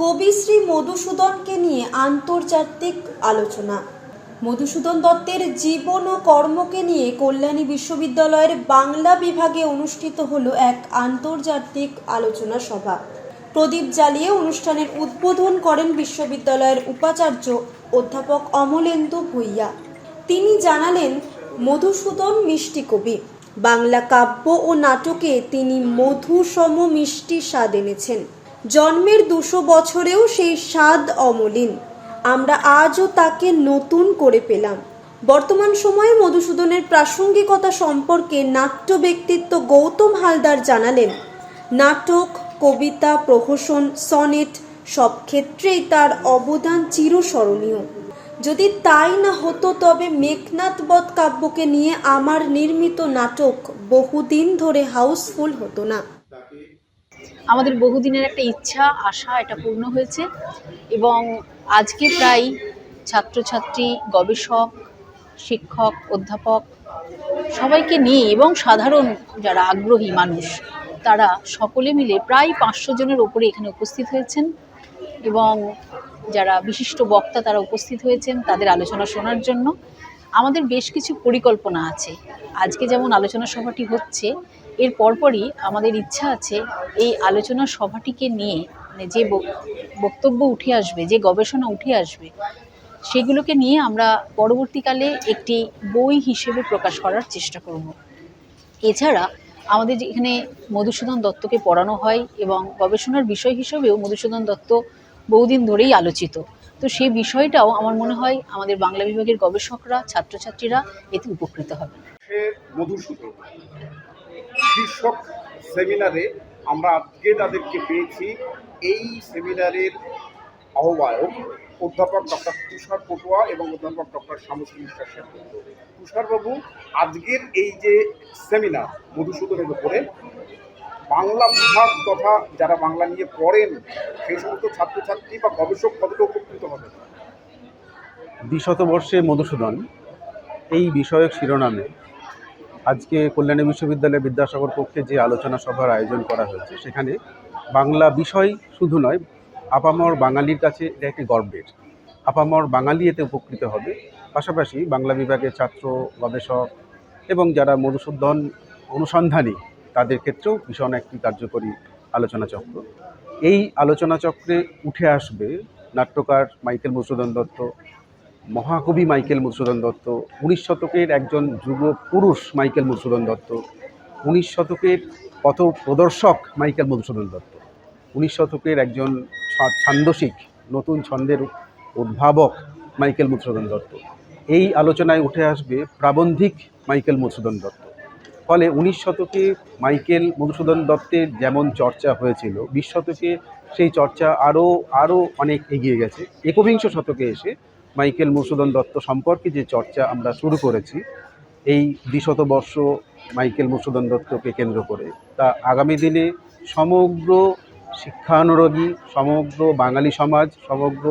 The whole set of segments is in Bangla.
কবিশ্রী মধুসূদনকে নিয়ে আন্তর্জাতিক আলোচনা। মধুসূদন দত্তের জীবন ও কর্মকে নিয়ে কল্যাণী বিশ্ববিদ্যালয়ের বাংলা বিভাগে অনুষ্ঠিত হলো এক আন্তর্জাতিক আলোচনা সভা। প্রদীপ জ্বালিয়ে অনুষ্ঠানের উদ্বোধন করেন বিশ্ববিদ্যালয়ের উপাচার্য অধ্যাপক অমলেন্দু ভূঁইয়া। তিনি জানালেন, মধুসূদন মিষ্টি কবি। বাংলা কাব্য ও নাটকে তিনি মধুসম মিষ্টি স্বাদ এনেছেন। জন্মের দুশো বছরেও সেই স্বাদ অমলিন। আমরা আজও তাকে নতুন করে পেলাম। বর্তমান সময়ে মধুসূদনের প্রাসঙ্গিকতা সম্পর্কে নাট্য ব্যক্তিত্ব গৌতম হালদার জানালেন, নাটক, কবিতা, প্রহসন, সনেট সব ক্ষেত্রেই তার অবদান চিরস্মরণীয়। যদি তাই না হতো তবে মেঘনাথ বধ কাব্যকে নিয়ে আমার নির্মিত নাটক বহুদিন ধরে হাউসফুল হতো না। আমাদের বহুদিনের একটা ইচ্ছা, আশা, এটা পূর্ণ হয়েছে এবং আজকে প্রায় ছাত্রছাত্রী, গবেষক, শিক্ষক, অধ্যাপক সবাইকে নিয়ে এবং সাধারণ যারা আগ্রহী মানুষ, তারা সকলে মিলে প্রায় পাঁচশো জনের ওপরে এখানে উপস্থিত হয়েছেন এবং যারা বিশিষ্ট বক্তা তারা উপস্থিত হয়েছেন তাদের আলোচনা শোনার জন্য। আমাদের বেশ কিছু পরিকল্পনা আছে। আজকে যেমন আলোচনা সভাটি হচ্ছে এর পরপরই আমাদের ইচ্ছা আছে এই আলোচনা সভাটিকে নিয়ে মানে যে বক্তব্য উঠে আসবে, যে গবেষণা উঠে আসবে, সেগুলোকে নিয়ে আমরা পরবর্তীকালে একটি বই হিসেবে প্রকাশ করার চেষ্টা করব। এছাড়া আমাদের এখানে মধুসূদন দত্তকে পড়ানো হয় এবং গবেষণার বিষয় হিসেবেও মধুসূদন দত্ত বহুদিন ধরেই আলোচিত। তো সেই বিষয়টাও আমার মনে হয় আমাদের বাংলা বিভাগের গবেষকরা, ছাত্রছাত্রীরা এতে উপকৃত হবে। মধুসূদন। শীর্ষক সেমিনারে আমরা আজকে তাদেরকে পেয়েছি। এই সেমিনারের আহ্বায়ক অধ্যাপক ডক্টর তুষার পটুয়া এবং অধ্যাপক ডক্টর শামসুল সেনগুপ্ত তুষারবাবু, আজকের এই যে সেমিনার মধুসূদনের উপরে, বাংলা বিভাগ তথা যারা বাংলা নিয়ে পড়েন, সেই সমস্ত ছাত্রছাত্রী বা গবেষক কতটা উপকৃত হবে? দ্বিশতবর্ষে মধুসূদন, এই বিষয়ক শিরোনামে আজকে কল্যাণী বিশ্ববিদ্যালয় বিদ্যাসাগর পক্ষে যে আলোচনা সভার আয়োজন করা হয়েছে, সেখানে বাংলা বিষয় শুধু নয়, আপামর বাঙালির কাছে এটা একটি গর্বের। আপামর বাঙালি এতে উপকৃত হবে। পাশাপাশি বাংলা বিভাগের ছাত্র, গবেষক এবং যারা মধুসূদন অনুসন্ধানী, তাদের ক্ষেত্রেও ভীষণ একটি কার্যকরী আলোচনা চক্র। এই আলোচনা চক্রে উঠে আসবে নাট্যকার মাইকেল মধুসূদন দত্ত মহাকবি মাইকেল মধুসূদন দত্ত, উনিশ শতকের একজন যুব পুরুষ মাইকেল মধুসূদন দত্ত, উনিশ শতকের পথ প্রদর্শক মাইকেল মধুসূদন দত্ত, উনিশ শতকের একজন ছান্দসিক, নতুন ছন্দের উদ্ভাবক মাইকেল মধুসূদন দত্ত। এই আলোচনায় উঠে আসবে প্রাবন্ধিক মাইকেল মধুসূদন দত্ত। ফলে উনিশ শতকে মাইকেল মধুসূদন দত্তের যেমন চর্চা হয়েছিল, বিশ শতকে সেই চর্চা আরও আরও অনেক এগিয়ে গেছে। একবিংশ শতকে এসে মাইকেল মধুসূদন দত্ত সম্পর্কে যে চর্চা আমরা শুরু করেছি, এই দ্বিশত বর্ষ মাইকেল মধুসূদন দত্তকে কেন্দ্র করে, তা আগামী দিনে সমগ্র শিক্ষানুরাগী, সমগ্র বাঙালি সমাজ, সমগ্র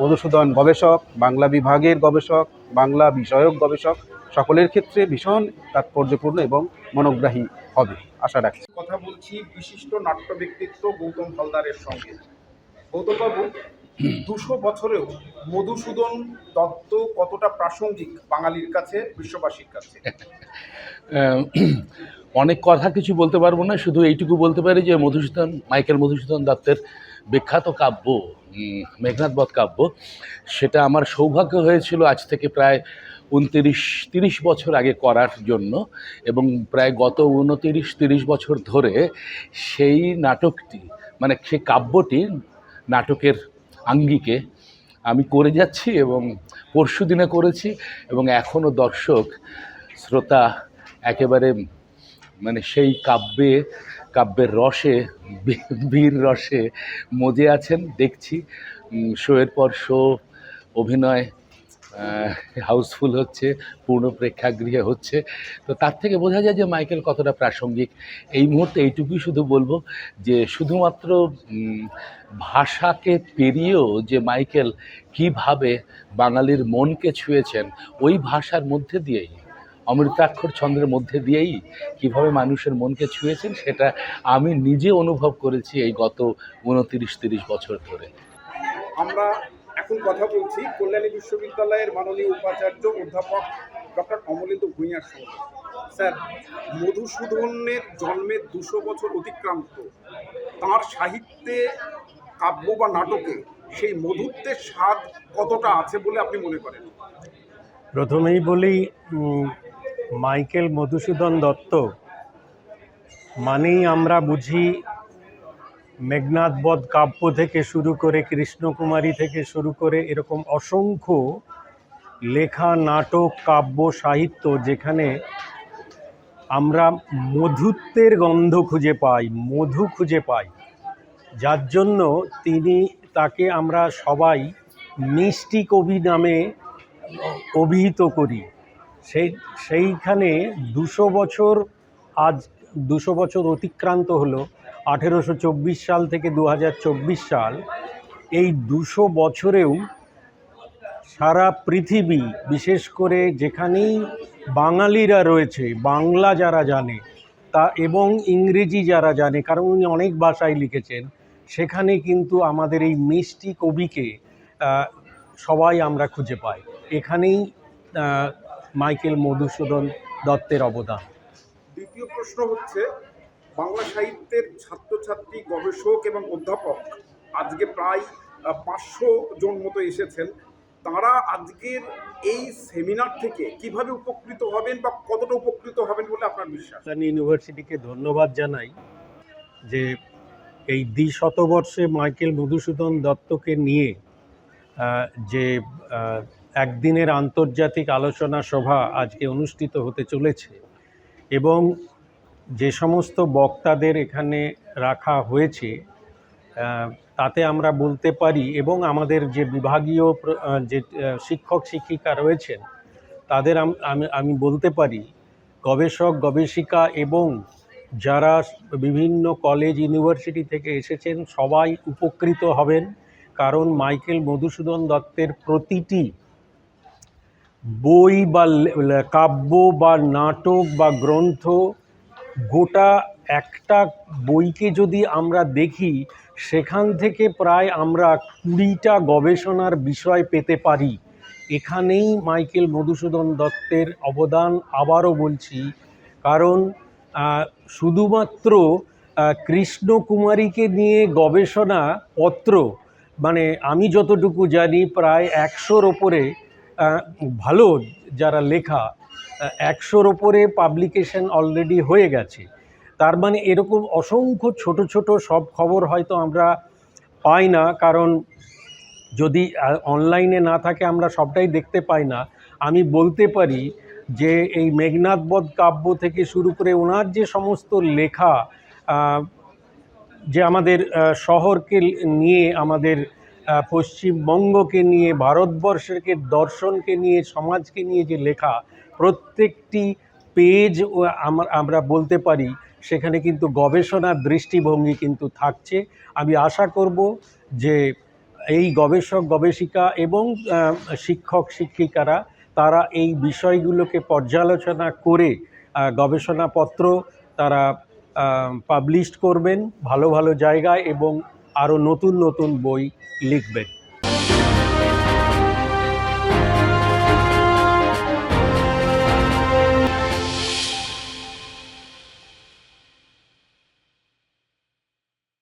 মধুসূদন গবেষক, বাংলা বিভাগের গবেষক, বাংলা বিষয়ক গবেষক, সকলের ক্ষেত্রে ভীষণ তাৎপর্যপূর্ণ এবং মনোগ্রাহী হবে, আশা রাখছি। কথা বলছি বিশিষ্ট নাট্য ব্যক্তিত্ব গৌতম হালদারের সঙ্গে। গৌতমবাবু দুশো বছরেও মধুসূদন দত্ত কতটা প্রাসঙ্গিক বাঙালির কাছে, বিশ্ববাসীর কাছে? অনেক কথা কিছু বলতে পারব না, শুধু এইটুকু বলতে পারি যে মধুসূদন, মাইকেল মধুসূদন দত্তের বিখ্যাত কাব্য মেঘনাথ বধ কাব্য, সেটা আমার সৌভাগ্য হয়েছিল আজ থেকে প্রায় উনতিরিশ, তিরিশ বছর আগে করার জন্য এবং প্রায় গত উনতিরিশ, তিরিশ বছর ধরে সেই নাটকটি মানে সেই কাব্যটি নাটকের আঙ্গিকে। আমি করে যাচ্ছি এবং পরশু দিনে করেছি এবং এখনও দর্শক, শ্রোতা একেবারে মানে সেই কাব্যে, কাব্যের রসে বীর রসে মজে আছেন। দেখছি শোয়ের পর শো, অভিনয় হাউসফুল হচ্ছে, পূর্ণ প্রেক্ষাগৃহে হচ্ছে। তো তার থেকে বোঝা যায় যে মাইকেল কতটা প্রাসঙ্গিক। এই মুহূর্তে এইটুকুই শুধু বলব যে শুধুমাত্র ভাষাকে পেরিয়েও যে মাইকেল কীভাবে বাঙালির মনকে ছুঁয়েছেন, ওই ভাষার মধ্যে দিয়েই, অমৃতাক্ষর ছন্দের মধ্যে দিয়েই কীভাবে মানুষের মনকে ছুঁয়েছেন, সেটা আমি নিজে অনুভব করেছি এই গত উনতিরিশ, তিরিশ বছর ধরে। আমরা এখন কথা বলছি কল্যাণী বিশ্ববিদ্যালয়ের মাননীয় উপাচার্য অধ্যাপক ডক্টর অমলেন্দু ভূঁইয়ার সঙ্গে। স্যার, মধুসূদনের জন্মের দুশো বছর অতিক্রান্ত। তার সাহিত্যে, কাব্য বা নাটকে সেই মধুত্বের স্বাদ কতটা আছে বলে আপনি মনে করেন? প্রথমেই বলি মাইকেল মধুসূদন দত্ত মানেই আমরা বুঝি মেঘনাথবধ কাব্য থেকে শুরু করে কৃষ্ণকুমারী থেকে শুরু করে এরকম অসংখ্য লেখা, নাটক, কাব্য, সাহিত্য যেখানে আমরা মধুত্বের গন্ধ খুঁজে পাই, মধু খুঁজে পাই। যার জন্য তিনি তাকে আমরা সবাই মিষ্টি কবি নামে অভিহিত করি। সেই, সেইখানে দুশো বছর আজ, দুশো বছর অতিক্রান্ত হলো। আঠেরোশো চব্বিশ সাল থেকে দু হাজার চব্বিশ সাল এই দুশো বছরেও সারা পৃথিবী, বিশেষ করে যেখানেই বাঙালিরা রয়েছে, বাংলা যারা জানে, তা এবং ইংরেজি যারা জানে, কারণ উনি অনেক ভাষায় লিখেছেন, সেখানে কিন্তু আমাদের এই মিষ্টি কবিকে সবাই আমরা খুঁজে পাই। এখানেই মাইকেল মধুসূদন দত্তের অবদান। দ্বিতীয় প্রশ্ন হচ্ছে বাংলা সাহিত্যের ছাত্রছাত্রী, গবেষক এবং অধ্যাপক আজকে প্রায় পাঁচশো জন মতো এসেছেন। তারা আজকের এই সেমিনার থেকে কীভাবে উপকৃত হবেন বা কতটা উপকৃত হবেন বলে আপনার বিশ্বাস? রাজধানী ইউনিভার্সিটিকে ধন্যবাদ জানাই যে এই দ্বিশতবর্ষে মাইকেল মধুসূদন দত্তকে নিয়ে যে একদিনের আন্তর্জাতিক আলোচনা সভা আজকে অনুষ্ঠিত হতে চলেছে এবং যে সমস্ত বক্তাদের এখানে রাখা হয়েছে তাতে আমরা বলতে পারি এবং আমাদের যে বিভাগীয় যে শিক্ষক শিক্ষিকা রয়েছেন, তাদের আমি আমি বলতে পারি গবেষক, গবেষিকা এবং যারা বিভিন্ন কলেজ, ইউনিভার্সিটি থেকে এসেছেন, সবাই উপকৃত হবেন। কারণ মাইকেল মধুসূদন দত্তের প্রতিটি বই বা কাব্য বা নাটক বা গ্রন্থ গোটা একটা বইকে যদি আমরা দেখি, সেখান থেকে প্রায় আমরা কুড়িটা গবেষণার বিষয় পেতে পারি। এখানেই মাইকেল মধুসূদন দত্তের অবদান আবারও বলছি। কারণ শুধুমাত্র কৃষ্ণকুমারীকে নিয়ে গবেষণা পত্র মানে আমি যতটুকু জানি, প্রায় একশোর ওপরে ভালো যারা লেখা একশোর ওপরে পাবলিকেশন অলরেডি হয়ে গেছে। তার মানে এরকম অসংখ্য ছোট ছোট সব খবর হয়তো আমরা পাই না, কারণ যদি অনলাইনে না থাকে আমরা সবটাই দেখতে পাই না। আমি বলতে পারি যে এই মেঘনাথবধ কাব্য থেকে শুরু করে ওনার যে সমস্ত লেখা যে আমাদের শহরকে নিয়ে, আমাদের পশ্চিমবঙ্গকে নিয়ে, ভারতবর্ষকে, দর্শনকে নিয়ে, সমাজকে নিয়ে যে লেখা প্রত্যেকটি পেজ আমরা বলতে পারি সেখানে কিন্তু গবেষণার দৃষ্টিভঙ্গি কিন্তু থাকছে। আমি আশা করব যে এই গবেষক, গবেষিকা এবং শিক্ষক, শিক্ষিকারা তারা এই বিষয়গুলোকে পর্যালোচনা করে গবেষণাপত্র তারা পাবলিশ করবেন ভালো ভালো জায়গায় এবং আরও নতুন নতুন বই লিখবেন।